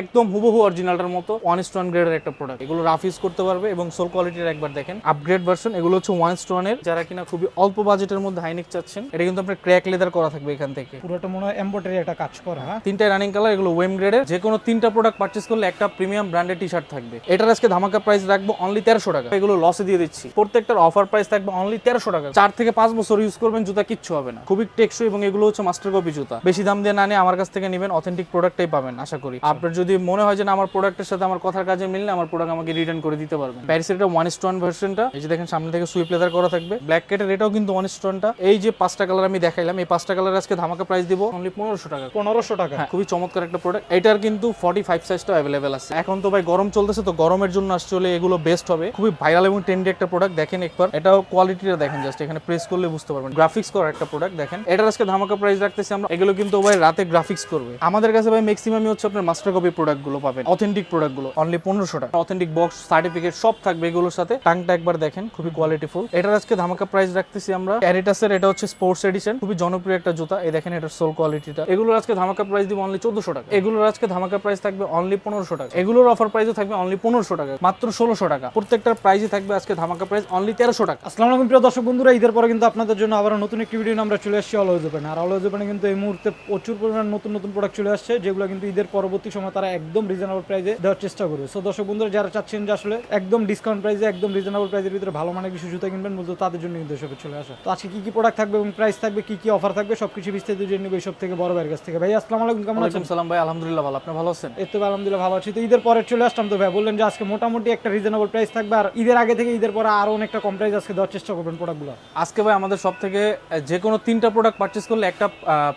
একদম হুবহু অরিজিনালটার মতো ওয়ান স্টোন গ্রেডের একটা প্রোডাক্ট এগুলো রাফ ইউজ করতে পারবে এবং সোল কোয়ালিটির একবার দেখেন। আপগ্রেড ভার্সন এগুলো হচ্ছে ওয়ান স্টোনের যারা কিনা খুবই অল্প বাজেটের মধ্যে হাইনেক চাচ্ছেন এটা কিন্তু আপনার ক্র্যাক লেদার করা থাকবে এখান থেকে। পুরোটা মনে হয় এম্বয়ডারি একটা কাজ করা। হ্যাঁ তিনটা রানিং কালার এগুলো ওয়েম গ্রেডের যে কোনো তিনটা প্রোডাক্ট পারচেস করলে একটা প্রিমিয়াম ব্র্যান্ডের টি শার্ট থাকবে। এটার আজকে ধামাকা প্রাইস রাখব অনলি তেরোশো টাকা। এগুলো লসে দিয়ে দিচ্ছি। প্রত্যেকটার অফার প্রাইস থাকবে অনলি তেরোশো টাকা। চার থেকে পাঁচ বছর ইউজ করবেন জুতা কিচ্ছু হবে না। খুবই টেকসই এবং এগুলো হচ্ছে মাস্টার কপি জুতা। বেশি দাম দিয়ে না নিয়ে আমার কাছ থেকে নেবেন অথেন্টিক প্রোডাক্টটাই পাবেন আশা করি। আপনার যদি মনে হয় যে না আমার প্রোডাক্টের সাথে আমার কথার কাজে মিললে আমার প্রোডাক্ট আমাকে রিটার্ন করে দিতে পারবেন প্যারিসের এটা ওয়ান স্টোন ভার্সনটা এই যে দেখেন সামনে থেকে সুইপ লেদার করা থাকবে। ব্ল্যাক কেটের এটাও কিন্তু ওয়ান স্টোনটা এই যে পাঁচটা কালার আমি দেখাইলাম এই পাঁচটা কালার আজকে ধামাকা প্রাইস দিব অনলি পনেরোশো টাকা। পনেরোশো টাকা। হ্যাঁ খুবই চমৎকার একটা প্রোডাক্ট এটার কিন্তু ফর্টি ফাইভ সাইজটা অ্যাভেলেবেল আছে। এখন তো ভাই গরম চলতেছে তো গরমের জন্য আসলে এগুলো বেস্ট হবে। খুবই ভাইরাল এবং ট্রেন্ডি একটা প্রোডাক্ট দেখেন একবার। এটাও কোয়ালিটিটা দেখেন জাস্ট এখানে প্রেস করলে বুঝতে পারবেন। গ্রাফিক্স করা একটা প্রোডাক্ট দেখেন। এটার আজকে ধামাকা প্রাইস রাখতেছি আমরা। এগুলো কিন্তু ভাই রাতে গ্রাফিক্স করবে। আমাদের কাছে ভাই ম্যাক্সিমামই হচ্ছে আপনার মাস্টার কপি প্রোডাক্টগুলো পাবেন। অথেন্টিক প্রোডাক্টগুলো অনলি পনেরোশো টাকা। অথেন্টিক বক্স সার্টিফিকেট সব থাকবে এগুলোর সাথে। টাংটা একবার দেখেন, খুবই কোয়ালিটিফুল এটার আজকে ধামাকা প্রাইস রাখতেছি আমরা। ক্যারিটাসের এটা হচ্ছে স্পোর্টস এডিশন খুবই জনপ্রিয় একটা জুতা। এই দেখেন এটার সোল কোয়ালিটিটা এগুলোর আজকে ধামাকা প্রাইস দিব অনলি চোদ্দশো টাকা। এগুলোর আজকে ধামাকা প্রাইস থাকবে অনলি পনেরোশো টাকা। এগুলোর অফার প্রাইসও থাকবে অনলি পনেরোশো টাকা, মাত্র ষোলোশো টাকা। প্রত্যেকটার প্রাইসই থাকবে আজকে ধামাকা প্রাইস অনলি তেরোশো টাকা। আসসালামু আলাইকুম, প্রিয় দর্শক বন্ধুরা। ঈদের পরে কিন্তু আপনাদের জন্য আবার নতুন একটি ভিডিও আমরা চলে আসছি অলওয়েজ ওপেন আর অলওয়েজ ওপেনে কিন্তু এই মুহূর্তে প্রচুর পরিমাণ নতুন নতুন প্রোডাক্ট চলে আসছে, যেগুলো কিন্তু ঈদের পরবর্তী সময় তারা একদম রিজনেবল প্রাইসে দেওয়ার চেষ্টা করবে। সো দর্শক বন্ধুরা যারা চাচ্ছেন যে আসলে একদম ডিসকাউন্ট প্রাইসে একদম রিজনেবল প্রাইসের ভিতরে ভালো মানের কিছু জুতা কিনবেন মূলত তাদের জন্য কিন্তু এসবে চলে আসা। তো আজকে কি কি প্রোডাক্ট থাকবে এবং প্রাইস থাকবে কি কি অফার থাকবে সবকিছু বিস্তারিত জেনে নেবে সব থেকে বড় ভাইয়ের কাছ থেকে। ভাই আসসালামু আলাইকুম কেমন আছেন? সালাম ভাই আলহামদুলিল্লাহ ভালো। আপনি ভালো আছেন? এই তো আলহামদুলিল্লাহ ভালো আছি। তো ঈদের পরে চলে আসলাম তো ভাই বললেন যে আজকে মোটামুটি একটা রিজনেবল প্রাইস থাকবে আর ঈদের আগে থেকে ঈদের পরে আরও অনেকটা কম প্রাইস আজকে দেওয়ার চেষ্টা করবেন প্রোডাক্টগুলো আজকে ভাই আমাদের সব থেকে যে কোনো তিনটা প্রোডাক্ট পারচেস করলে একটা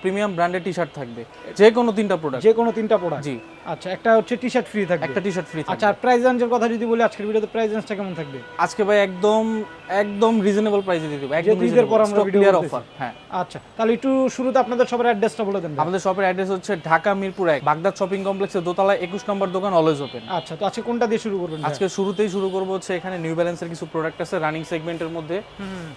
প্রিমিয়াম ব্র্যান্ডের টি শার্ট থাকবে। যে কোনো তিনটা প্রোডাক্ট যে কোনো তিনটা প্রোডাক্ট জি। আচ্ছা একটা হচ্ছে টি শার্ট ফ্রি থাকবে। একটা টি শার্ট ফ্রি আচ্ছা আর প্রাইস রেঞ্জের কথা যদি বলি আজকের ভিডিওতে প্রাইস রেঞ্জটা কেমন থাকবে? আজকে ভাই একদম একদম রিজনেবল প্রাইসে দিয়ে দেবো একদম ঈদের পর আমরা ক্লিয়ার অফার হ্যাঁ। আচ্ছা তাহলে একটু শুরুতে আপনাদের সবার অ্যাড্রেসটা বলে দেন আমাদের শপের অ্যাড্রেস হচ্ছে ঢাকা মিরপুর এক বাগদাদ শপিং কমপ্লেক্সের দোতলা একুশ নম্বর দোকান অলওয়েজ ওপেন আচ্ছা তো আজকে কোনটা দিয়ে শুরু করবেন আজকে শুরুতেই শুরু করব হচ্ছে এখানে নিউ ব্যালেন্সের কিছু প্রোডাক্ট আছে রানিং সেগমেন্টের মধ্যে।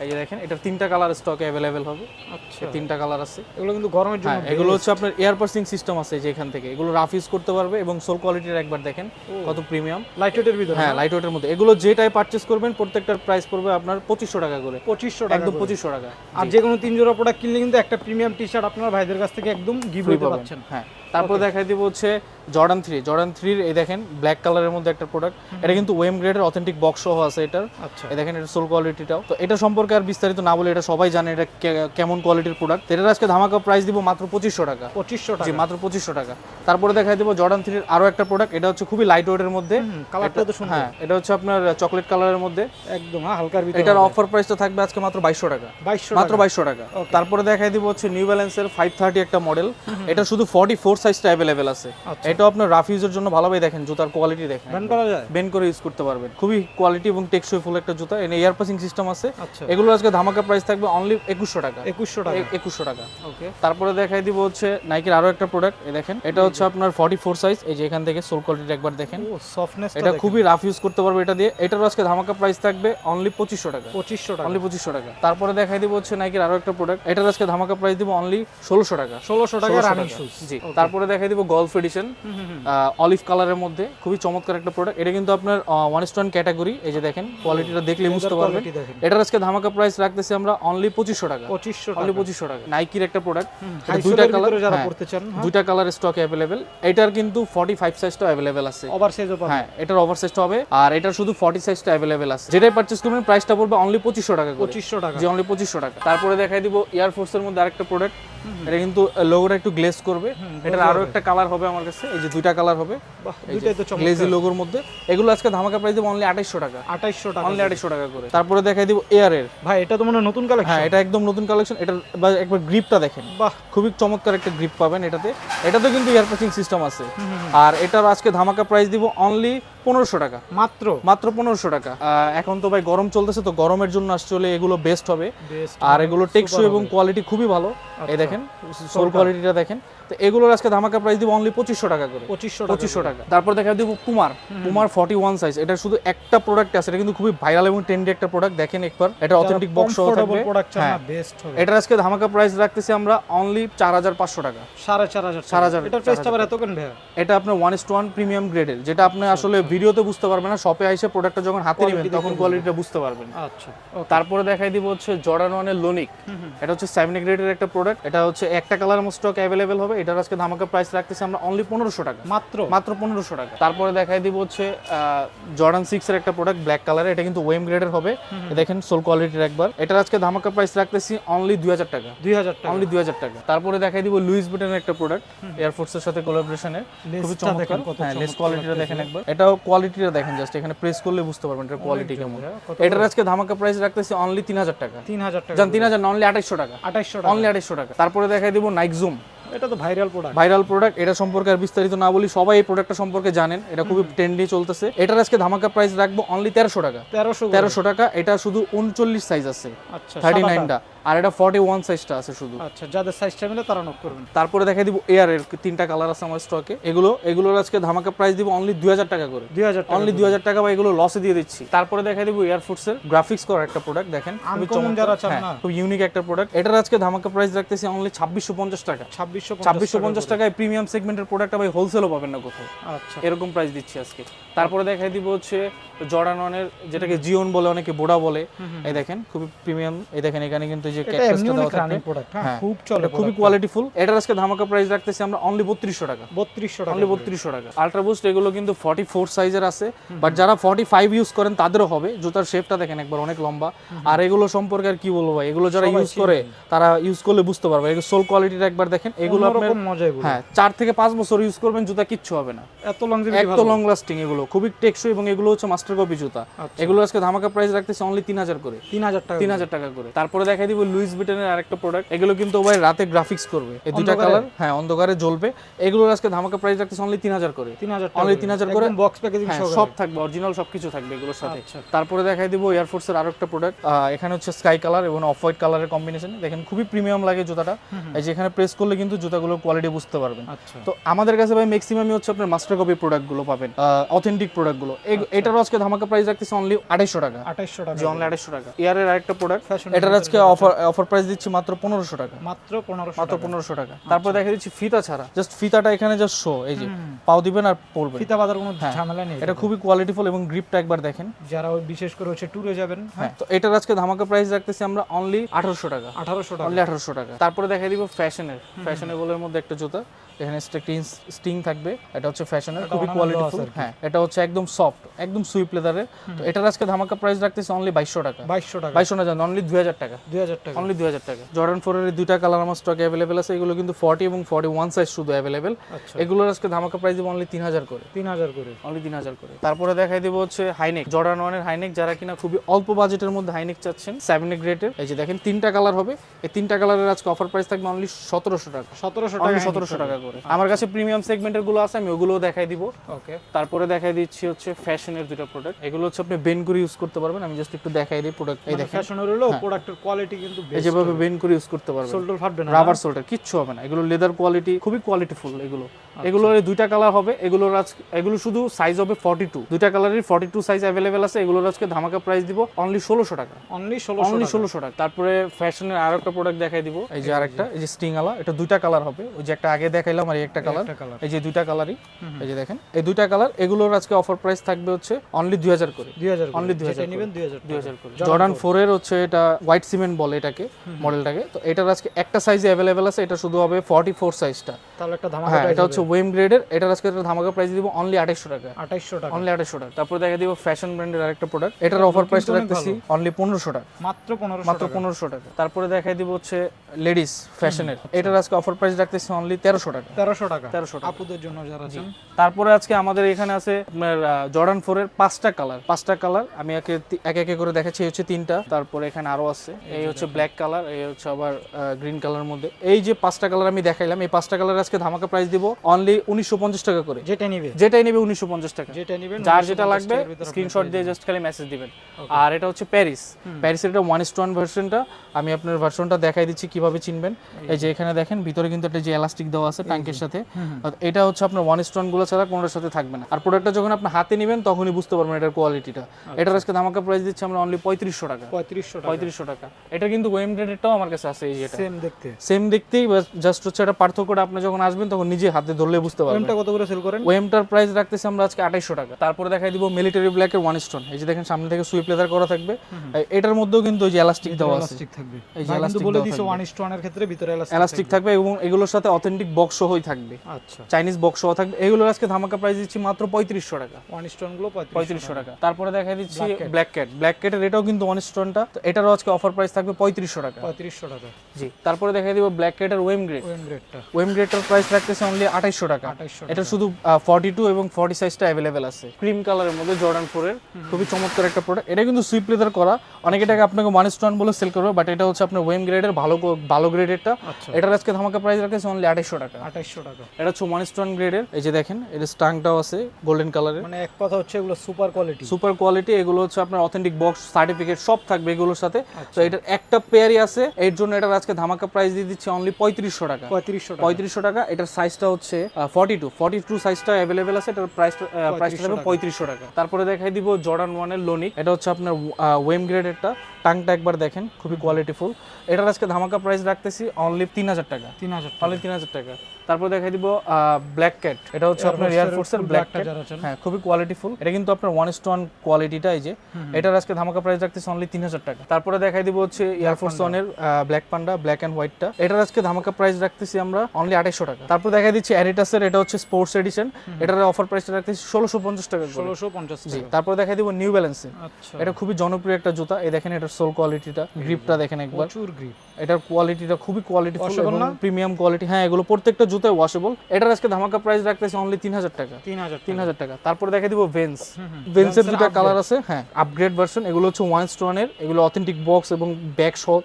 এই যে দেখেন এটার তিনটা কালার স্টকে অ্যাভেলেবেল হবে। আচ্ছা। তিনটা কালার আছে। এগুলো কিন্তু গরমের জন্য হ্যাঁ এগুলো হচ্ছে আপনার এয়ার পার্সিং সিস্টেম আছে যে এখান থেকে। এগুলো রাফ ইউজ করতে পারবে এবং সোল কোয়ালিটির একবার দেখেন কত প্রিমিয়াম লাইট ওয়েটের ভিতরে হ্যাঁ লাইট ওয়েটের মধ্যে। এগুলো যেটাই পারচেস করবেন প্রত্যেকটার প্রাইস পড়বে আপনার পঁচিশশো টাকা করে। পঁচিশশো টাকা একদম পঁচিশশো টাকা। আর যে কোনো তিন জোড়া প্রোডাক্ট কিনলে কিন্তু একটা প্রিমিয়াম টি শার্ট আপনার ভাইদের কাছ থেকে একদম গিফট পাচ্ছেন। হ্যাঁ। তারপর দেখাই দিব হচ্ছে জর্ডান থ্রি জর্ডান থ্রির এই দেখেন ব্ল্যাক কালারের মধ্যে একটা প্রোডাক্ট এটা কিন্তু ওয়েম গ্রেডের অথেন্টিক বক্স সহ আছে এটার। আচ্ছা। এই দেখেন এটা সোল কোয়ালিটিটাও তো এটা সম্পর্কে আর বিস্তারিত না বলে এটা সবাই জানে এটা কেমন কোয়ালিটির প্রোডাক্ট এটার আজকে ধামাকা প্রাইস দিব মাত্র পঁচিশশো টাকা। পঁচিশশো জি টাকা। মাত্র পঁচিশশো টাকা। তারপরে দেখাই দিব জর্ডান থ্রির আরও একটা প্রোডাক্ট এটা হচ্ছে খুবই লাইট ওয়েটের মধ্যে কালারটা তো সুন্দর। হ্যাঁ এটা হচ্ছে আপনার চকলেট কালারের মধ্যে। একদম হ্যাঁ হালকার ভিতরে এটার অফার প্রাইসটা থাকবে আজকে মাত্র বাইশশো টাকা। বাইশশো মাত্র বাইশশো টাকা। তারপরে দেখাই দিব হচ্ছে নিউ ব্যালেন্সের ফাইভ থার্টি একটা মডেল এটা শুধু ফর্টি ফোর সাইজটা অ্যাভেলেবেল আছে। আচ্ছা। এটা আপনার রাফ ইউজের জন্য ভালোভাবে দেখেন জুতার কোয়ালিটি দেখেন। ব্যান করা যায়? বেন করে ইউজ করতে পারবেন। খুবই কোয়ালিটি এবং টেকসই ফুল একটা জুতা। এনে এয়ার পাসিং সিস্টেম আছে। আচ্ছা। এগুলো আজকে ধামাকা প্রাইস থাকবে অনলি একুশশো টাকা। একুশশো টাকা। একুশশো টাকা। ওকে তারপরে দেখাই দিব হচ্ছে নাইকের আরও একটা প্রোডাক্ট এই দেখেন এটা হচ্ছে আপনার ফর্টি ফোর সাইজ এই যে এখান থেকে সোল কোয়ালিটি একবার দেখেন। ও সফটনেস এটা খুবই রাফ ইউজ করতে পারবে এটা দিয়ে। এটারও আজকে ধামাকা প্রাইস থাকবে অনলি পঁচিশশো টাকা। পঁচিশশো টাকা। অনলি পঁচিশশো টাকা। তারপরে দেখাই দিব হচ্ছে নাইকের আরও একটা প্রোডাক্ট এটার আজকে ধামাকা প্রাইস দিব অনলি ষোলোশো টাকা। ষোলোশো টাকা রানিং শুজ জি। তারপরে দেখাই দিব গলফ এডিশন অলিভ কালারের মধ্যে। খুবই চমৎকার একটা প্রোডাক্ট এটা কিন্তু আপনার ওয়ান স্টোন ক্যাটাগরি এই যে দেখেন কোয়ালিটিটা দেখলে বুঝতে পারবেন। এটার আজকে ধামাকা প্রাইস রাখতেছি আমরা অনলি পঁচিশশো টাকা। পঁচিশশো অনলি পঁচিশশো টাকা। নাইকির একটা প্রোডাক্ট দুইটা কালার যারা হ্যাঁ, পড়তে চান দুইটা কালার স্টক অ্যাভেলেবেল এটার কিন্তু ফর্টি ফাইভ সাইজটা অ্যাভেলেবেল আছে। ওভার পাবেন। হ্যাঁ এটার ওভার সাইজটা হবে। আর এটার শুধু ফর্টি সাইজটা অ্যাভেলেবেল আছে। যেটাই পারচেস করবেন প্রাইসটা পড়বে অনলি পঁচিশশো টাকা পঁচিশশো টাকা। যে অনলি পঁচিশশো টাকা। তারপরে দেখাই দিব এয়ারফোর্সের মধ্যে আরেকটা প্রোডাক্ট এটা কিন্তু লোগোটা একটু গ্লেজ করবে। এটার আরও একটা কালার হবে আমার কাছে। এই যে দুইটা কালার হবে। বাহ দুইটাই তো চমৎকার। গ্লেজি লোগোর মধ্যে। এগুলো আজকে ধামাকা প্রাইস দেবো অনলি আঠাইশশো টাকা। আঠাইশশো টাকা। অনলি আঠাইশশো টাকা করে। তারপরে দেখাই দিব এয়ারের ভাই এটা তো মনে নতুন কালেকশন হ্যাঁ এটা একদম নতুন কালেকশন এটার বা একবার গ্রিপটা দেখেন। বাহ। খুবই চমৎকার একটা গ্রিপ পাবেন এটাতে। এটাতে কিন্তু এয়ার পাসিং সিস্টেম আছে। আর এটার আজকে ধামাকা প্রাইস দিব অনলি পনেরোশো টাকা। মাত্র? মাত্র পনেরোশো টাকা। এখন তো ভাই গরম চলতেছে তো গরমের জন্য আসলে এগুলো বেস্ট হবে। আর এগুলো টেকসই এবং কোয়ালিটি খুবই ভালো। এই দেখেন দেখেন সোল কোয়ালিটিটা দেখেন। তো এগুলোর আজকে ধামাকা প্রাইস দিব অনলি পঁচিশশো টাকা করে। পঁচিশশো পঁচিশশো টাকা। তারপর দেখা দিব পুমার পুমার ফর্টি ওয়ান সাইজ এটা শুধু একটা প্রোডাক্ট আছে এটা কিন্তু খুবই ভাইরাল এবং ট্রেন্ডি একটা প্রোডাক্ট দেখেন একবার এটা অথেন্টিক বক্স সহ থাকবে। এটার আজকে ধামাকা প্রাইস রাখতেছি আমরা অনলি চার হাজার পাঁচশো টাকা। সাড়ে চার হাজার চার হাজার, এটার প্রাইসটা আবার এত কেন এটা আপনার ওয়ান ইস ওয়ান প্রিমিয়াম গ্রেডের যেটা আপনি আসলে ভিডিওতে বুঝতে পারবেন না শপে এসে প্রোডাক্টটা যখন হাতে নেবেন তখন কোয়ালিটিটা বুঝতে পারবেন। আচ্ছা তারপরে দেখাই দিব হচ্ছে জর্ডান ওয়ানের লোনিক এটা হচ্ছে সেভেন গ্রেডের একটা প্রোডাক্ট এটা হচ্ছে একটা কালার স্টক অ্যাভেলেবেল হবে এটার আজকে ধামাকা প্রাইস রাখতেছি আমরা অনলি পনেরোশো টাকা। মাত্র? মাত্র পনেরোশো টাকা। তারপরে দেখাই দিব হচ্ছে জর্ডান সিক্স এর একটা প্রোডাক্ট ব্ল্যাক কালার এটা কিন্তু ওয়েম গ্রেডের হবে। দেখেন সোল কোয়ালিটির একবার। এটার আজকে ধামাকা প্রাইস রাখতেছি অনলি দুই হাজার টাকা। দুই হাজার টাকা। অনলি দুই হাজার টাকা। তারপরে দেখাই দিব লুইস বুটেনের একটা প্রোডাক্ট এয়ারফোর্সের সাথে কোলাবোরেশনের খুবই চমৎকার। হ্যাঁ লেস কোয়ালিটিটা দেখেন একবার। এটাও কোয়ালিটিটা দেখেন জাস্ট এখানে প্রেস করলে বুঝতে পারবেন এটার কোয়ালিটি কেমন। এটার আজকে ধামাকা প্রাইস রাখতেছি অনলি তিন হাজার টাকা। তিন হাজার টাকা। তিন হাজার না অনলি আঠাইশশো টাকা। আঠাইশশো টাকা। অনলি আঠাইশশো টাকা। তারপরে দেখাই দিব নাইক জুম এটা তো ভাইরাল প্রোডাক্ট ভাইরাল প্রোডাক্ট এটা সম্পর্কে আর বিস্তারিত না বলি সবাই এই প্রোডাক্টটা সম্পর্কে জানেন। এটা খুবই ট্রেন্ডি চলতেছে। এটার আজকে ধামাকা প্রাইস রাখব অনলি তেরোশো টাকা। তেরোশো তেরোশো টাকা এটা শুধু উনচল্লিশ সাইজ আছে। আচ্ছা থার্টি। নাইনটা আর এটা ফর্টি ওয়ান সাইজটা আছে শুধু। আচ্ছা যাদের সাইজটা মিলে তারা নোট করবেন। তারপরে দেখাই দিব এয়ার এর তিনটা কালার আছে আমার স্টকে এগুলো এগুলোর আজকে ধামাকা প্রাইস দিব অনলি দুই হাজার টাকা করে। দুই হাজার টাকা অনলি দুই হাজার টাকা বা এগুলো লসে দিয়ে দিচ্ছি। তারপরে দেখাই দিব এয়ারফোর্স এর গ্রাফিক্স করা একটা প্রোডাক্ট দেখেন খুবই চমৎকার। যারা চান হ্যাঁ। খুব ইউনিক একটা প্রোডাক্ট এটার আজকে ধামাকা প্রাইস রাখতেছি অনলি ছাব্বিশশো পঞ্চাশ টাকা। ছাব্বিশশো ছাব্বিশশো পঞ্চাশ টাকায় প্রিমিয়াম সেগমেন্টের প্রোডাক্ট ভাই হোলসেলও পাবেন না কোথাও। আচ্ছা। এরকম প্রাইস দিচ্ছি আজকে। তারপরে দেখাই দিব হচ্ছে জর্ডান ওয়ানের যেটাকে জিওন বলে অনেকে বোড়া বলে। এই দেখেন খুবই প্রিমিয়াম এই দেখেন এখানে কিন্তু যে ক্যাকটাসটা দেওয়া রানিং প্রোডাক্ট হ্যাঁ হ্যাঁ, খুব চলে খুবই কোয়ালিটিফুল এটার আজকে ধামাকা প্রাইস রাখতেছি আমরা অনলি বত্রিশশো টাকা। বত্রিশশো টাকা অনলি বত্রিশশো টাকা। আলট্রা বুস্ট এগুলো কিন্তু ফর্টি ফোর সাইজের আছে বাট যারা ফর্টি ফাইভ ইউজ করেন তাদেরও হবে। জুতার শেপটা দেখেন একবার অনেক লম্বা। আর এগুলো সম্পর্কে আর কি বলব ভাই? এগুলো যারা ইউজ করে তারা ইউজ করলে বুঝতে পারবে। এগুলো সোল কোয়ালিটিটা একবার দেখেন। এগুলো আপনার অন্যরকম মজা এগুলো হ্যাঁ চার থেকে পাঁচ বছর ইউজ করবেন জুতা কিচ্ছু হবে না। এত লং এত লং লাস্টিং এগুলো। খুবই টেকসই এবং এগুলো হচ্ছে মাস্টার কপি জুতা। আচ্ছা। এগুলো আজকে ধামাকা প্রাইস রাখতেছে অনলি তিন হাজার করে। তিন হাজার টাকা তিন হাজার টাকা করে। তারপরে দেখাই দিব লুইস বিটনের আরেকটা প্রোডাক্ট এগুলো কিন্তু ভাই রাতে গ্রাফিক্স করবে। এই অন্ধকারে? কালার হ্যাঁ অন্ধকারে জ্বলবে। এগুলোর আজকে ধামাকা প্রাইস রাখতেছে অনলি তিন হাজার করে। তিন হাজার Only 3000 করে? বক্স প্যাকেজিং সব থাকবে অরিজিনাল সবকিছু থাকবে এগুলোর সাথে। আচ্ছা। তারপরে দেখাই দিব এয়ারফোর্স এর আরেকটা প্রোডাক্ট এখানে হচ্ছে স্কাই কালার এবং অফ হোয়াইট কালারের কম্বিনেশন দেখেন খুবই প্রিমিয়াম লাগে জুতাটা। এই যে এখানে প্রেস করলে কিন্তু জুতাগুলোর কোয়ালিটি বুঝতে পারবেন। আচ্ছা। তো আমাদের কাছে ভাই ম্যাক্সিমামই হচ্ছে আপনার মাস্টার কপি প্রোডাক্টগুলো পাবেন। অথেন্টিক প্রোডাক্টগুলো এটারও আজকে ধামাকা প্রাইস রাখতেছে অনলি আড়াইশো টাকা। আঠাইশশো টাকা অনলি আড়াইশো টাকা। ইয়ারের আরেকটা প্রোডাক্ট এটার আজকে অফার অফার প্রাইস দিচ্ছি মাত্র পনেরোশো টাকা। মাত্র পনেরোশো মাত্র পনেরোশো টাকা। তারপর দেখা দিচ্ছি ফিতা ছাড়া। জাস্ট ফিতাটা এখানে জাস্ট শো এই যে পাও দিবেন আর পড়বেন ফিতা বাঁধার কোনো হ্যাঁ। ঝামেলা নেই এটা খুবই কোয়ালিটিফুল এবং গ্রিপটা একবার দেখেন। যারা ওই বিশেষ করে হচ্ছে ট্যুরে যাবেন হ্যাঁ। তো এটার আজকে ধামাকা প্রাইস রাখতেছি আমরা অনলি আঠারোশো টাকা। আঠারোশো টাকা। অনলি আঠারোশো টাকা। তারপরে দেখা দিব ফ্যাশনের ফ্যাশনেবলের মধ্যে একটা জুতা। এখানে একটা স্টিং থাকবে। এটা হচ্ছে ফ্যাশনের খুবই কোয়ালিটিফুল হ্যাঁ এটা হচ্ছে একদম সফট একদম সুইপ লেদারের তো এটার আজকে ধামাকা প্রাইস রাখতেছি অনলি বাইশশো টাকা। বাইশশো টাকা। বাইশশো না জান অনলি দুই হাজার টাকা। দুই হাজার টাকা। অনলি দুই হাজার টাকা। জর্ডান ফোরের দুইটা কালার আমার স্টক অ্যাভেলেবেল আছে। এগুলো কিন্তু ফর্টি এবং ফর্টি ওয়ান সাইজ শুধু অ্যাভেলেবেল আচ্ছা। এগুলোর আজকে ধামাকা প্রাইস দিব অনলি তিন হাজার করে। তিন হাজার করে। অনলি তিন হাজার করে। তারপরে দেখাই দেবো হচ্ছে হাইনেক জর্ডান ওয়ানের হাইনেক যারা কিনা খুবই অল্প বাজেটের মধ্যে হাইনেক চাচ্ছেন সেভেন গ্রেডের এই যে দেখেন তিনটা কালার হবে। এই তিনটা কালারের আজকে অফার প্রাইস থাকবে অনলি সতেরোশো টাকা। সতেরোশো টাকা সতেরোশো টাকা করে। আমার কাছে প্রিমিয়াম সেগমেন্টেরগুলো আছে আমি ওগুলোও দেখাই দিব। ওকে তারপরে দেখাই দিচ্ছি হচ্ছে ফ্যাশনের দুটো প্রোডাক্ট এগুলো হচ্ছে আপনি বেন করে ইউজ করতে পারবেন। আমি জাস্ট একটু দেখাই দিই প্রোডাক্ট এই দেখেন। ফ্যাশনের হলেও প্রোডাক্টের কোয়ালিটি কিন্তু এই যেভাবে বেন করে ইউজ করতে পারবেন। ফাটবে না রাবার সোল্ডার কিচ্ছু হবে না। এগুলো লেদার কোয়ালিটি খুবই কোয়ালিটিফুল এগুলো। আচ্ছা। এগুলোর দুইটা কালার হবে এগুলোর আজ এগুলো শুধু সাইজ হবে ফর্টি টু দুইটা কালারের ফর্টি টু সাইজ অ্যাভেলেবেল আছে এগুলোর আজকে ধামাকা প্রাইস দিব অনলি টাকা। অনলি অনলি টাকা। তারপরে ফ্যাশনের আর একটা প্রোডাক্ট দেখাই দিব। এই যে আরেকটা এই যে স্টিং আলা এটা দুইটা কালার হবে। ওই যে একটা আগে দেখাইলাম আর এই একটা কালার এই যে দুইটা কালারই এই যে দেখেন এই দুইটা কালার এগুলোর আজকে অফার প্রাইস থাকবে হচ্ছে অনলি দুই হাজার করে। দুই হাজার Only 2000 যেটা নেবেন দুই হাজার দুই হাজার করে। জর্ডান ফোর এর হচ্ছে এটা হোয়াইট সিমেন্ট বলে। এটাকে মডেলটাকে। তো এটার আজকে একটা সাইজে অ্যাভেলেবেল আছে এটা শুধু হবে ফর্টি ফোর সাইজটা তাহলে একটা ধামাকা হ্যাঁ এটা হচ্ছে ওয়েম গ্রেডের এটার আজকে একটা ধামাকা প্রাইস দিব অনলি আঠাইশশো টাকা। আঠাইশশো টাকা। অনলি আঠাইশশো টাকা। তারপর দেখা দিব ফ্যাশন ব্র্যান্ডের আরেকটা প্রোডাক্ট এটার অফার প্রাইসটা রাখতেছি অনলি পনেরোশো টাকা। মাত্র পনেরোশো মাত্র পনেরোশো টাকা। তারপরে দেখাই দিব হচ্ছে লেডিস ফ্যাশনের এটার আজকে অফার প্রাইস রাখতেছি অনলি তেরোশো টাকা। তেরোশো টাকা। 1300 টাকা। আপুদের জন্য যারা আছেন তারপরে আজকে আমাদের এখানে আছে আপনার জর্ডান ফোর এর পাঁচটা কালার পাঁচটা কালার আমি একে এক একে করে দেখাচ্ছি এই হচ্ছে তিনটা। তারপরে এখানে আরও আছে এই হচ্ছে ব্ল্যাক কালার এই হচ্ছে আবার গ্রিন কালার মধ্যে। এই যে পাঁচটা কালার আমি দেখাইলাম এই পাঁচটা কালার আজকে ধামাকা প্রাইস দিব অনলি উনিশশো পঞ্চাশ টাকা করে। যেটা নিবে। যেটাই নেবে উনিশশো পঞ্চাশ টাকা। যেটা নিবেন যার যেটা লাগবে স্ক্রিনশট দিয়ে জাস্ট খালি মেসেজ দিবেন। আর এটা হচ্ছে প্যারিস প্যারিসের এটা ওয়ান স্টোন ভার্সনটা আমি আপনার ভার্সনটা দেখাই দিচ্ছি কীভাবে চিনবেন। এই যে এখানে দেখেন ভিতরে কিন্তু একটা যে এলাস্টিক দেওয়া আছে ট্যাঙ্কের সাথে। এটা হচ্ছে আপনার ওয়ান স্টোনগুলো ছাড়া কোনোটার সাথে থাকবে না। আর প্রোডাক্টটা যখন আপনি হাতে নেবেন তখনই বুঝতে পারবেন এটার কোয়ালিটিটা এটার আজকে ধামাকা প্রাইস দিচ্ছি আমরা অনলি পঁয়ত্রিশশো টাকা। পঁয়ত্রিশশো টাকা। পঁয়ত্রিশশো টাকা। এটা কিন্তু ওয়েম গ্রেডেরটাও আমার কাছে আছে এই যেটা। সেম দেখতে। সেম দেখতেই জাস্ট হচ্ছে এটা পার্থক্যটা আপনি যখন আসবেন তখন নিজে হাতে ধরলে বুঝতে পারবেন। ওয়েমটা কত করে সেল করেন? ওয়েমটার প্রাইস রাখতেছি আমরা আজকে আঠাইশশো টাকা। তারপরে দেখাই দিব মিলিটারি ব্ল্যাকের ওয়ান স্টোন এই যে দেখেন সামনে থেকে সুইপ লেদার করা থাকবে। এটার মধ্যেও কিন্তু ওই যে এলাস্টিক দেওয়া আছে। এলাস্টিক থাকবে। এই যে elastic বলে দিছে ওয়ান স্টোনের ক্ষেত্রে ভিতরে এলাস্টিক এলাস্টিক থাকবে। এবং এগুলোর সাথে অথেন্টিক বক্স সহই থাকবে। আচ্ছা। চাইনিজ বক্স সহ থাকবে। এগুলোর আজকে ধামাকা প্রাইস দিচ্ছি মাত্র পঁয়ত্রিশশো টাকা। ওয়ান স্টোনগুলো পঁয়ত্রিশ পঁয়ত্রিশশো টাকা। তারপরে দেখাই দিচ্ছি ব্ল্যাক ক্যাট ব্ল্যাক ক্যাটের এটাও কিন্তু ওয়ান স্টোনটা এটারও আজকে অফার প্রাইস থাকবে পঁয়ত্রিশশো টাকা। পঁয়ত্রিশশো টাকা। জি তারপরে দেখাই দিব ব্ল্যাক ক্যাটের ওয়েম গ্রেড ওয়েম গ্রেডটা ওয়েম গ্রেডটার প্রাইস রাখতেছে অনলি আঠাইশশো টাকা। এটা শুধু ফর্টি টু এবং ফর্টি সাইজটা অ্যাভেলেবেল আছে। ক্রিম কালারের মধ্যে জর্ডান ফোরের খুবই চমৎকার একটা প্রোডাক্ট এটা কিন্তু সুইপ লেদার করা। অনেকে এটাকে আপনাকে ওয়ান স্টোন বলে সেল করবে বাট এটা হচ্ছে আপনার ওয়েম গ্রেডের ভালো ভালো গ্রেডেরটা আচ্ছা। এটার আজকে ধামাকা প্রাইস রাখতেছে অনলি আঠাইশশো টাকা। আঠাইশশো টাকা। এটা হচ্ছে ওয়ান স্টোন গ্রেডের এই যে দেখেন এর স্টাংটাও আছে গোল্ডেন কালারের মানে এক কথা হচ্ছে এগুলো সুপার কোয়ালিটি সুপার কোয়ালিটি এগুলো হচ্ছে আপনার অথেন্টিক বক্স সার্টিফিকেট সব থাকবে এগুলোর সাথে। তো এটার একটা পেয়ারই আছে এর জন্য এটার আজকে ধামাকা প্রাইস দিয়ে দিচ্ছে অনলি পঁয়ত্রিশশো টাকা। পঁয়ত্রিশশো পঁয়ত্রিশশো টাকা এটার সাইজটা হচ্ছে ফর্টি টু ফর্টি টু সাইজটা অ্যাভেলেবেল আছে এটার প্রাইস প্রাইসটা থাকবে পঁয়ত্রিশশো টাকা। তারপরে দেখাই দিব জর্ডান ওয়ানের লোনিক এটা হচ্ছে আপনার ওয়েম গ্রেডেরটা টাংটা একবার দেখেন খুবই কোয়ালিটিফুল এটার আজকে ধামাকা প্রাইস রাখতেছি অনলি তিন হাজার টাকা। তিন হাজার অনলি তিন হাজার টাকা। তারপর দেখাই দিব ব্ল্যাক ক্যাট এটা হচ্ছে আপনার এয়ার ফোর্সের ব্ল্যাক ক্যাট হ্যাঁ খুবই কোয়ালিটিফুল এটা কিন্তু আপনার ওয়ান স্টোন কোয়ালিটিটা এই যে। এটার আজকে ধামাকা প্রাইস রাখতেছে অনলি তিন হাজার টাকা। তারপরে দেখাই দিব হচ্ছে এয়ারফোর্স ওয়ানের ব্ল্যাক পান্ডা ব্ল্যাক অ্যান্ড হোয়াইটটা এটার আজকে ধামাকা প্রাইস রাখতেছি আমরা অনলি আঠাইশশো টাকা। তারপর দেখাই দিচ্ছি অ্যাডিটাসের এটা হচ্ছে স্পোর্টস এডিশন এটার অফার প্রাইসটা রাখতেছি ষোলোশো পঞ্চাশ টাকা ষোলোশো পঞ্চাশ জি তারপর দেখাই দিব নিউ ব্যালেন্সে আচ্ছা। এটা খুবই জনপ্রিয় একটা জুতা। এই দেখেন এটার সোল কোয়ালিটিটা গ্রিপটা দেখেন একবার। প্রচুর গ্রিপ এটার কোয়ালিটিটা খুবই কোয়ালিটি প্রিমিয়াম কোয়ালিটি হ্যাঁ এগুলো প্রত্যেকটা জুতায় ওয়াশেবল এটার আজকে ধামাকা প্রাইস রাখতেছে অনলি তিন হাজার টাকা। তিন হাজার তিন হাজার টাকা। তারপরে দেখে দিব ভেন্স ভেন্সের দুটো কালার আছে হ্যাঁ আপগ্রেড ভার্সন এগুলো হচ্ছে ওয়ান স্টোনের এগুলো অথেন্টিক বক্স এবং ব্যাগ সহ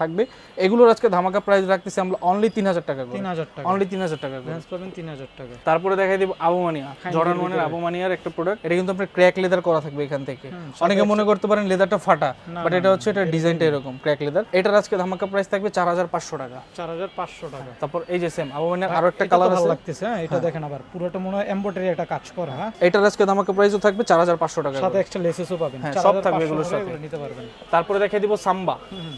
থাকবে। এগুলোর আজকে ধামাকা প্রাইস রাখতেছি আমরা অনলি তিন হাজার টাকা করে। তিন হাজার টাকা। অনলি তিন হাজার টাকা ভ্যান্স পাবেন তিন হাজার টাকা। তারপরে দেখাই দিব আবোমানিয়া জর্ডান ওয়ানের আবোমানিয়ার একটা প্রোডাক্ট এটা কিন্তু আপনার ক্র্যাক লেদার করা থাকবে এখান থেকে। অনেকে মনে করতে পারেন লেদারটা ফাটা বাট এটা হচ্ছে এটা ডিজাইনটা এরকম ক্র্যাক লেদার এটার আজকে ধামাকা প্রাইস থাকবে চার হাজার পাঁচশো টাকা। চার হাজার পাঁচশো টাকা। তারপর এই যে সেম আবোমানিয়ার আরও একটা কালার আছে। লাগতেছে হ্যাঁ এটা দেখেন আবার পুরোটা মনে হয় এমব্রয়ডারি একটা কাজ করা হ্যাঁ। এটার আজকে ধামাকা প্রাইসও থাকবে চার হাজার পাঁচশো টাকা সাথে এক্সট্রা লেসেসও পাবেন। হ্যাঁ, 4500 সব থাকবে এগুলোর করে সাথে। নিতে পারবেন। তারপরে দেখিয়ে দিব সাম্বা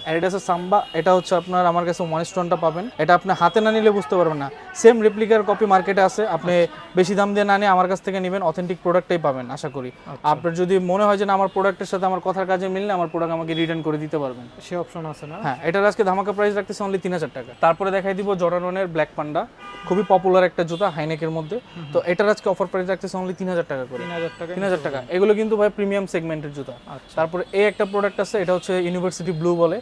অ্যাডিডাসের সাম্বা এটা হচ্ছে আপনার আমার কাছে ওয়ান স্টোনটা পাবেন। এটা আপনি হাতে না নিলে বুঝতে পারবেন না। সেম রেপ্লিকার কপি মার্কেটে আছে। আপনি বেশি দাম দিয়ে না নিয়ে আমার কাছ থেকে নেবেন। অথেন্টিক প্রোডাক্টটাই পাবেন আশা করি। আপনার যদি মনে হয় যে না আমার প্রোডাক্টের সাথে আমার কথার কাজে মিললে আমার প্রোডাক্ট আমাকে রিটার্ন করে দিতে পারবেন। সে অপশন আছে না? হ্যাঁ এটার আজকে ধামাকা প্রাইস রাখতেছে অনলি তিন হাজার টাকা। তারপরে দেখাই দিব জর্ডানের ব্ল্যাক পান্ডা খুবই পপুলার একটা জুতা হাইনেকের মধ্যে। তো এটার আজকে অফার প্রাইস রাখতেছে অনলি তিন হাজার টাকা করে। তিন হাজার টাকা তিন হাজার টাকা। এগুলো কিন্তু ভাই প্রিমিয়াম সেগমেন্টের জুতা। আচ্ছা। তারপরে এই একটা প্রোডাক্ট আছে এটা হচ্ছে ইউনিভার্সিটি ব্লু। বলে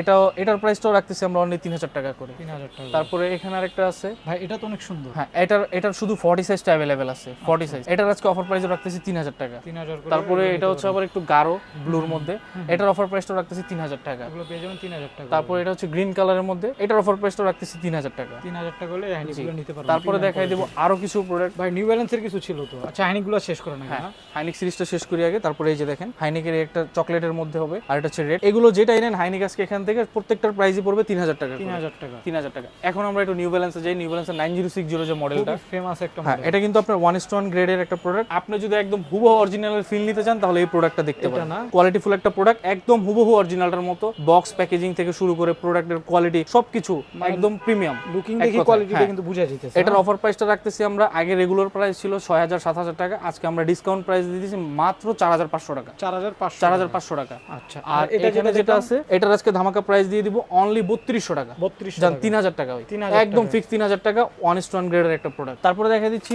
এটাও এটার প্রাইসটাও রাখতেছি আমরা অনলি তিন হাজার টাকা করে। তিন হাজার টাকা তারপরে এখানে আরেকটা আছে। ভাই এটা তো অনেক সুন্দর। হ্যাঁ এটার এটার শুধু ফর্টি সাইজটা অ্যাভেলেবেল আছে ফর্টি সাইজ এটার আজকে অফার প্রাইস রাখতেছি তিন হাজার টাকা। তিন হাজার করে তারপরে এটা হচ্ছে আবার একটু গাঢ় ব্লুর মধ্যে। এটার অফার প্রাইসটা রাখতেছি তিন হাজার টাকা। এগুলো পেয়ে যাবেন তিন হাজার টাকা তারপরে এটা হচ্ছে গ্রিন কালারের মধ্যে। এটার অফার প্রাইসটা রাখতেছি তিন হাজার টাকা। তিন হাজার টাকা হলে হ্যান্ডিগুলো নিতে পারবেন। তারপরে দেখাই দেবো আরও কিছু প্রোডাক্ট ভাই নিউ ব্যালেন্সের কিছু ছিল তো। আচ্ছা হ্যান্ডিগুলো শেষ করে না হ্যাঁ হাইনিক সিরিজটা শেষ করি আগে। তারপরে এই যে দেখেন হাইনিকের একটা চকলেটের মধ্যে হবে আর এটা হচ্ছে রেড এগুলো যেটাই নেন হাইনিক আজকে এখান থেকে প্রত্যেকটার প্রাইসই পড়বে তিন হাজার টাকা তিন হাজার টাকা। তিন হাজার টাকা। এখন আমরা একটু নিউ ব্যালেন্সে যাই। নিউ ব্যালেন্সের নাইন জিরো সিক্স জিরো যে মডেলটা ফেমাস একটা হ্যাঁ এটা কিন্তু আপনার ওয়ান স্টোন গ্রেডের একটা প্রোডাক্ট আপনি যদি একদম হুবহু অরিজিনালের ফিল নিতে চান তাহলে এই প্রোডাক্টটা দেখতে পারেন। না? কোয়ালিটিফুল একটা প্রোডাক্ট একদম হুবহু অরিজিনালটার মতো। বক্স প্যাকেজিং থেকে শুরু করে প্রোডাক্টের কোয়ালিটি সবকিছু একদম প্রিমিয়াম লুকিং দেখি কোয়ালিটিটা। কিন্তু বুঝা যেতেছে এটার অফার প্রাইসটা রাখতেছি আমরা। আগে রেগুলার প্রাইস ছিল ছয় হাজার সাত হাজার টাকা। আজকে আমরা ডিসকাউন্ট প্রাইস দিতেছি মাত্র চার হাজার পাঁচশো টাকা। চার হাজার পাঁচশো চার হাজার পাঁচশো টাকা। আচ্ছা আর এটা যেটা যেটা আছে এটার আজকে ধামাকা ধামাকা প্রাইস দিয়ে দিব অনলি বত্রিশশো টাকা। বত্রিশ তিন হাজার টাকা ওই। 3000 একদম ফিক্স তিন হাজার টাকা ওয়ান ইস ওয়ান গ্রেডের একটা প্রোডাক্ট তারপরে দেখা দিচ্ছি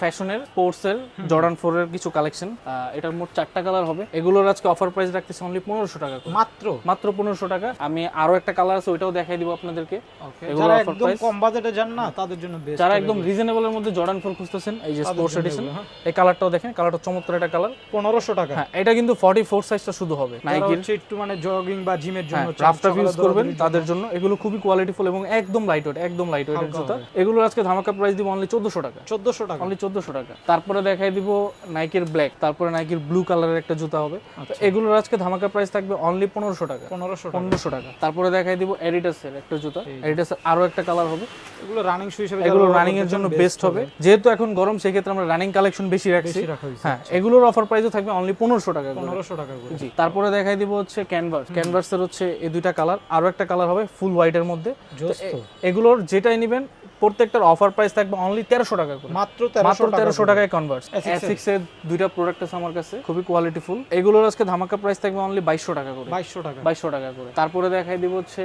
ফ্যাশনের স্পোর্টসের জর্ডান ফোর এর কিছু কালেকশন এটার মোট চারটা কালার হবে। এগুলোর আজকে অফার প্রাইস রাখতেছে অনলি পনেরোশো টাকা মাত্র? মাত্র পনেরোশো টাকা। আমি আরও একটা কালার আছে ওইটাও দেখাই দিব আপনাদেরকে। এগুলো কম বাজেটে যান না তাদের জন্য বেস্ট যারা একদম রিজনেবলের মধ্যে জর্ডান ফোর খুঁজতেছেন এই যে স্পোর্টস এডিশন হ্যাঁ। এই কালারটাও দেখেন কালারটা চমৎকার একটা কালার পনেরোশো টাকা। হ্যাঁ এটা কিন্তু ফর্টি ফোর সাইজটা শুধু হবে। নাইকির একটু মানে জগিং বা জিমের জন্য হ্যাঁ রাফ সকালে ইউজ করবেন তাদের জন্য। এগুলো খুবই কোয়ালিটিফুল এবং একদম লাইট ওয়েট একদম লাইট হালকা জুতা। এগুলোর আজকে ধামাকা প্রাইস দিব অনলি চোদ্দশো টাকা। চোদ্দশো টাকা। অনলি চোদ্দশো টাকা। তারপরে দেখাই দিব নাইকের ব্ল্যাক তারপরে নাইকের ব্লু কালারের একটা জুতা হবে। এগুলোর আজকে ধামাকা প্রাইস থাকবে অনলি পনেরোশো টাকা। পনেরোশো টাকা। পনেরোশো টাকা। তারপরে দেখাই দিব এডিটাসের একটা জুতা। এডিটাসের আরও একটা কালার হবে। এগুলো রানিং শু হিসেবে এগুলো রানিং এর জন্য বেস্ট হবে। যেহেতু এখন গরম সেক্ষেত্রে আমরা রানিং কালেকশন বেশি রাখছি। হ্যাঁ এগুলোর অফার প্রাইসও থাকবে অনলি পনেরোশো টাকা করে। পনেরোশো টাকা করে। জি তারপরে দেখাই দিব হচ্ছে ক্যানভাস ক্যানভাসের হচ্ছে এই দুইটা কালার আরও একটা কালার হবে ফুল হোয়াইটের মধ্যে। এগুলোর যেটাই নেবেন প্রত্যেকটার অফার প্রাইস থাকবে অনলি তেরোশো টাকা করে। মাত্র মাত্র তেরোশো টাকায় কনভার্স সিক্স এর। দুইটা প্রোডাক্ট আছে আমার কাছে খুবই কোয়ালিটি ফুল এগুলোর আজকে ধামাকা প্রাইস থাকবে অনলি বাইশশো টাকা করে। বাইশশো টাকা। বাইশশো টাকা করে। তারপরে দেখাই দিব হচ্ছে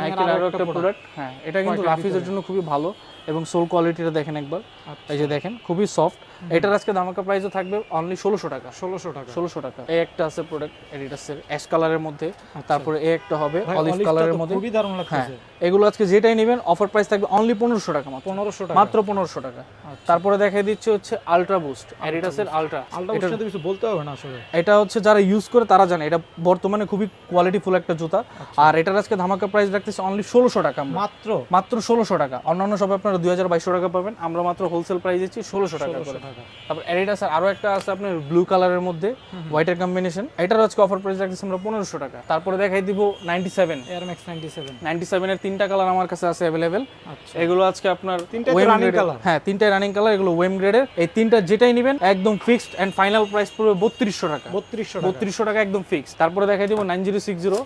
নাইকের আরও আরও একটা একটা প্রোডাক্ট হ্যাঁ এটা কিন্তু রাফিজের জন্য খুবই ভালো। এবং সোল কোয়ালিটিটা দেখেন একবার। আচ্ছা। এই যে দেখেন খুবই সফট এটার আজকে ধামাকা প্রাইসও থাকবে অনলি ষোলোশো টাকা। ষোলোশো টাকা। ষোলোশো টাকা। এই একটা আছে প্রোডাক্ট এডিটাসের অ্যাশ কালারের মধ্যে। তারপরে এই একটা হবে অলিভ কালারের মধ্যে। খুবই দারুণ হ্যাঁ এগুলো আজকে যেটাই নেবেন অফার প্রাইস থাকবে অনলি পনেরোশো টাকা মাত্র। পনেরোশো টাকা। মাত্র পনেরোশো টাকা। তারপরে দেখাই দিচ্ছে হচ্ছে আলট্রা বুস্ট অ্যাডিডাসের আলট্রা আলটা উঠতে তো কিছু বলতে হবে না আসলে? এটা হচ্ছে যারা ইউজ করে তারা জানে। এটা বর্তমানে খুবই কোয়ালিটিফুল একটা জুতা। আর এটার আজকে ধামাকা প্রাইস রাখতেছে অনলি ষোলোশো টাকা মাত্র? মাত্র ষোলোশো টাকা। অন্যান্য সব আপনারা দুই হাজার বাইশশো টাকা পাবেন। আমরা মাত্র হোলসেল প্রাইস দিচ্ছি ষোলোশো টাকা করে। তারপর অ্যাডিডাসের আরও একটা আছে আপনার ব্লু কালারের মধ্যে হোয়াইটের কম্বিনেশন এটার আজকে অফার প্রাইস রাখতেছি আমরা পনেরোশো টাকা। তারপরে দেখাই দিব ninety seven air max ninety seven ninety সেভেনের তিনটা কালার আমার কাছে আছে অ্যাভেলেবেল আচ্ছা। এগুলো আজকে আপনার তিনটাই তো ওয়েম running গ্রেডের color? হ্যাঁ তিনটাই রানিং কালার এগুলো ওয়েম গ্রেডের এই তিনটা যেটাই নেবেন একদম ফিক্সড অ্যান্ড ফাইনাল প্রাইস পড়বে বত্রিশশো টাকা। বত্রিশশো টাকা। বত্রিশশো টাকা একদম ফিক্স তারপরে দেখাই দিব নাইন জিরো। সিক্স জিরো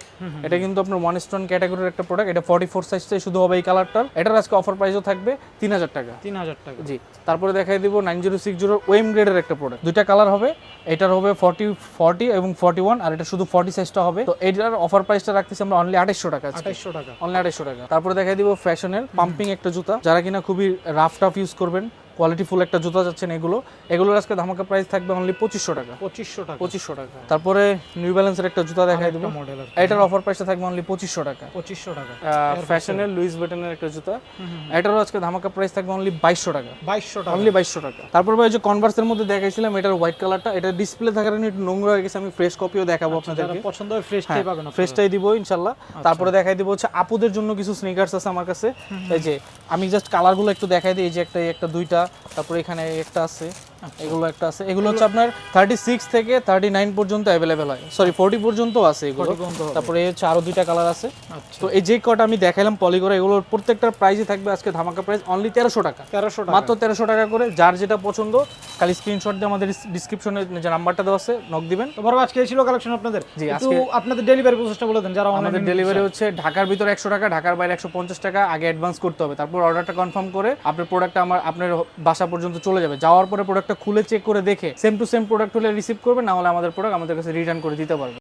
এটা কিন্তু আপনার ওয়ান স্টোন ক্যাটাগরির একটা প্রোডাক্ট এটা ফর্টি ফোর সাইজটাই শুধু হবে এই কালারটার এটার আজকে অফার প্রাইসও থাকবে তিন হাজার টাকা। তিন হাজার টাকা। জি তারপরে দেখাই দিব nine zero six zero OEM গ্রেডের একটা প্রোডাক্ট দুইটা কালার হবে এটার হবে ফর্টি ফর্টি এবং ফর্টি ওয়ান আর এটা শুধু ফর্টি সাইজটা হবে। তো এটার অফার প্রাইসটা রাখতেছি আমরা অনলি আঠাইশশো টাকা আজকে। আঠাইশশো টাকা। অনলি আড়াইশো টাকা। তারপরে দেখাই দিব ফ্যাশনের পাম্পিং একটা জুতা। যারা কিনা খুবই রাফ টাফ ইউজ করবেন কোয়ালিটিফুল একটা জুতা যাচ্ছেন এগুলো। এগুলোর আজকে ধামাকা প্রাইস থাকবে অনলি পঁচিশশো টাকা। পঁচিশশো টাকা। পঁচিশশো টাকা। তারপরে নিউ ব্যালেন্সের একটা জুতা দেখাই দেবো। মডেল এটার অফার প্রাইসটা থাকবে অনলি পঁচিশশো টাকা। পঁচিশশো টাকা। ফ্যাশনের লুইস বেটনের একটা জুতা। এটারও আজকে ধামাকা প্রাইস থাকবে অনলি বাইশশো টাকা। বাইশশো টাকা। অনলি বাইশশো টাকা। তারপর ভাই যে কনভার্সের মধ্যে দেখাইছিলাম এটার হোয়াইট কালারটা এটা ডিসপ্লে থাকার কারণে একটু নোংরা হয়ে গেছে আমি ফ্রেশ কপিও দেখাবো যারা আপনাদেরকে। পছন্দ হয় ফ্রেশটাই পাবেন আপনারা। ফ্রেশটাই দিব ইনশাল্লাহ। তারপরে দেখাই দিব হচ্ছে আপুদের জন্য কিছু স্নিকার্স আছে আমার কাছে। এই যে আমি জাস্ট কালারগুলো একটু দেখাই দিই। এই যে একটা এই একটা দুইটা। তারপরে এখানে একটা আছে। এগুলো একটা আছে। এগুলো হচ্ছে আপনার থার্টি সিক্স থেকে থার্টি নাইন পর্যন্ত অ্যাভেলেবেল হয়। সরি ফোর্টি পর্যন্ত আছে এগুলো। তারপরে এই হচ্ছে আরও দুইটা কালার আছে। আচ্ছা। তো এই যে কটা আমি দেখাইলাম পলি করে এগুলোর প্রত্যেকটার প্রাইসই থাকবে আজকে ধামাকা প্রাইস অনলি তেরোশো টাকা। তেরোশো টাকা। মাত্র তেরোশো টাকা করে যার যেটা পছন্দ খালি স্ক্রিনশট দিয়ে আমাদের ডিসক্রিপশনে যে নাম্বারটা দেওয়া আছে নক দিবেন। তো বড় আজকে ছিল কালেকশন আপনাদের। জি, একটু আপনাদের ডেলিভারি প্রসেসটা বলে দেন যারা আমাদের ডেলিভারি হচ্ছে ঢাকার ভিতরে একশো টাকা ঢাকার বাইরে একশো পঞ্চাশ টাকা আগে অ্যাডভান্স করতে হবে। তারপর অর্ডারটা কনফার্ম করে আপনার প্রোডাক্টটা আমার আপনার বাসা পর্যন্ত চলে যাবে। যাওয়ার পরে প্রোডাক্টটা খুলে চেক করে দেখে সেম টু সেম প্রোডাক্ট হলে রিসিভ করবে, না হলে আমাদের প্রোডাক্ট আমাদের কাছে রিটার্ন করে দিতে পারবে।